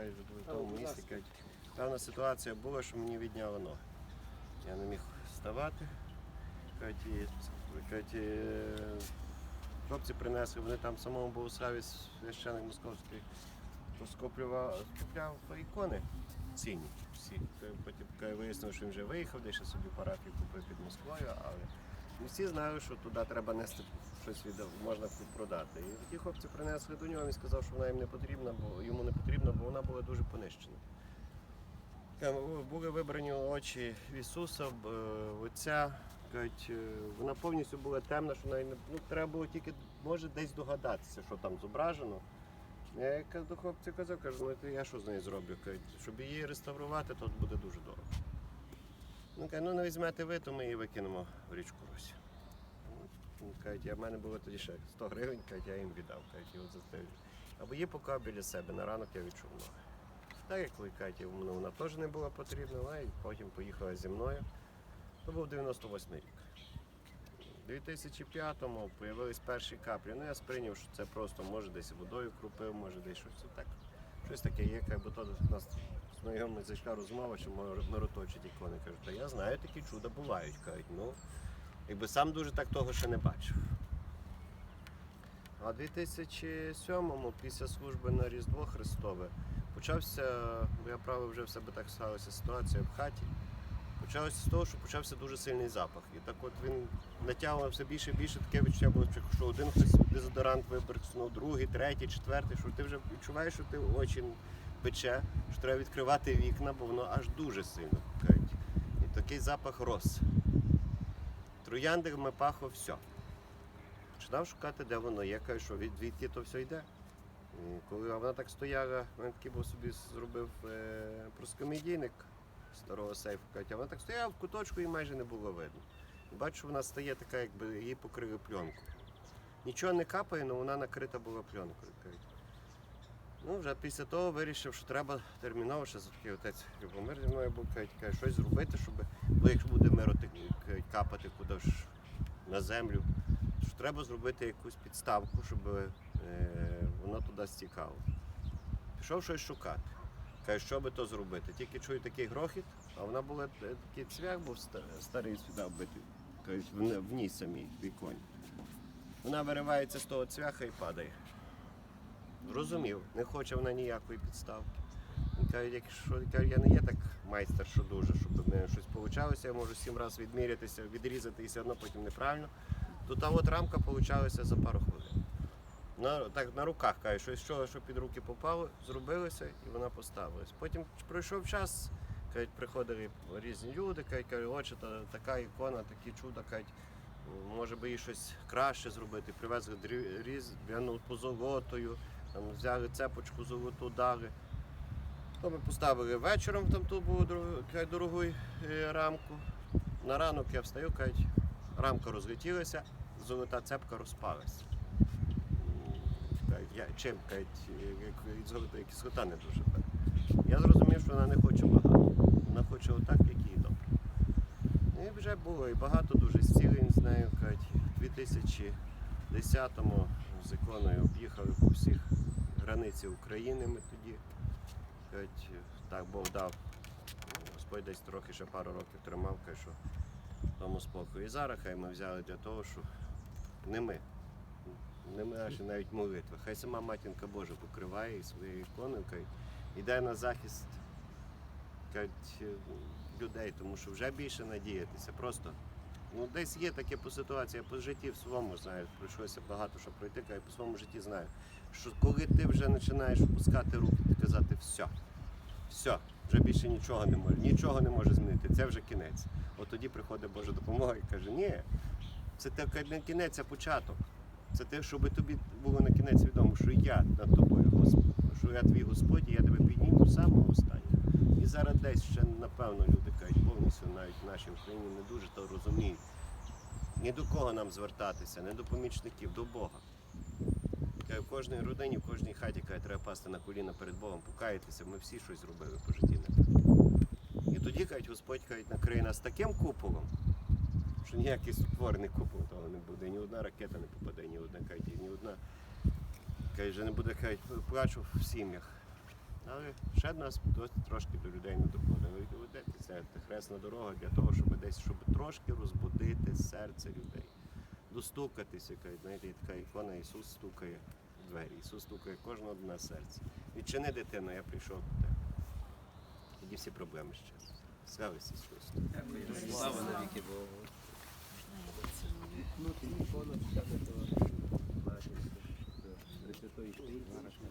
кажуть, в тому місці. Кажуть, певна ситуація була, що мені відняло ноги. Я не міг вставати. Кажуть, і, кажуть, хлопці принесли, вони там в самому Богославі священик московський поскоплював ікони цінні всі. Потім вияснив, що він вже виїхав, десь ще собі парафію купив під Москвою, але всі знали, що туди треба нести щось від можна продати. І ті хлопці принесли до нього, він сказав, що вона їм не потрібна, бо йому не потрібна, бо вона була дуже понищена. Були вибрані очі Ісуса, е, Отця. Е, вона повністю була темна, що навіть ну, треба було тільки може десь догадатися, що там зображено. Я до хлопця казав, кажу, ну я що з нею зроблю? Кажуть, щоб її реставрувати, то буде дуже дорого. Ну, каже, ну не візьмете ви, то ми її викинемо в річку Росі. Ну, Кажуть, я в мене було тоді ще 100 гривень, кажуть, я їм віддав. Кажуть, от за. Або її поки біля себе, на ранок я відчув ноги. Так як Каті ну, вона теж не була потрібна, і потім поїхала зі мною. То був 98 рік. У 2005-му з'явились перші каплі. Ну я сприйняв, що це просто може десь водою крупив, може десь щось так. Щось таке є, як бо то у нас знайомий зайшла розмова, що мироточить ікони. Кажуть, та я знаю, такі чуда бувають. Кажуть, ну, якби сам дуже так того ще не бачив. А в 2007-му, після служби на Різдво Христове, почався, бо я правив вже в себе так сталася ситуація в хаті. Почалося з того, що почався дуже сильний запах. І так от він натягував все більше і більше, таке відчуття було, що один хтось дезодорант вибрикнув, другий, третій, четвертий, що ти вже відчуваєш, що ти очі пече, що треба відкривати вікна, бо воно аж дуже сильно кажуть. І такий запах рос. Трояндами пахло все. Починав шукати, де воно є, кажу, що від, відки то все йде. І коли вона так стояла, він такий був собі зробив е, проскомедійник старого сейфу, кажуть, вона так стояла в куточку і майже не було видно. Бачу, вона стає така, якби її покрили пленкою. Нічого не капає, але вона накрита була пленкою. Ну, вже після того вирішив, що треба терміново, ще такий отець Любомир зі мною був, каже, щось зробити, щоб, бо якщо буде миротик капати куди ж на землю, що треба зробити якусь підставку, щоб е, воно туди стікало. Пішов щось шукати. Каже, що би то зробити? Тільки чую такий грохіт, а вона була е, такий цвях, був старий сюди вбитий. Кажуть, в, ній самій в. Вона виривається з того цвяха і падає. Зрозумів, не хоче вона ніякої підставки. Він каже, якщо я не є так майстер, що дуже, щоб в мене щось вийшло, я можу сім разів відмірятися, відрізати і все одно потім неправильно. То та от рамка вийшла за пару хвилин. На, так, на руках каже, щось що, що під руки попало, зробилося і вона поставилась. Потім пройшов час, кажуть, приходили різні люди, кажуть, кажуть, та, така ікона, такі чуда, кажуть, може би їй щось краще зробити. Привезли різьбяну позолотою, там взяли цепочку золоту дали. То ми поставили вечором, там тут було дорогу е, рамку. На ранок я встаю, кажуть, рамка розлетілася, золота цепка розпалася. Кажуть, чим кажуть, як золотої кислота не дуже певна. Я зрозумів, що вона не хоче багато. Вона хоче отак, як їй добре. І вже було і багато дуже зцілень з нею. У 2010-му з іконою об'їхали по всіх границі України ми тоді. Так Бог дав. Господь десь трохи ще пару років тримав, що тому спокою. І зараз хай ми взяли для того, що не ми. Не наші навіть молитви. Хай сама матінка Божа покриває і своєю кажуть, іде на захист кажуть, людей, тому що вже більше надіятися. Просто ну, десь є таке по ситуації, я по житті в своєму знаю, пройшлося багато що пройти, кажу, по своєму житті знаю. Що коли ти вже починаєш опускати руки і казати все, все, вже більше нічого не може, нічого не може змінити, це вже кінець. От тоді приходить Божа допомога і каже, ні, це не кінець, а початок. Це те, щоб тобі було на кінець відомо, що я над тобою, Господь, що я твій Господь, і я тебе підніму самого останнього. І зараз десь ще, напевно, люди кажуть, повністю навіть в нашій Україні не дуже то розуміють. Ні до кого нам звертатися, не до помічників, до Бога. В кожній родині, в кожній хаті каже, треба пасти на коліна перед Богом, покаятися, ми всі щось зробили по житті. І тоді кажуть, Господь кажуть, накриє нас таким куполом, що ніякий сотворений купол того не буде, ні одна ракета не попаде, ні одна кажуть, ні одна. Вже не буде кажуть, плачу в сім'ях. Але ще нас досить трошки до людей не ведете це хресна дорога для того, щоб десь щоб трошки розбудити серце людей. Достукатися, знаєте, така ікона, Ісус стукає в двері. Ісус стукає кожного на серце. Відчини дитину, я прийшов до тебе. Тоді всі проблеми ще. Слава Ісусу Христу. Слава навіки Богу. Існути ніколи, це Пресвятої Марашки.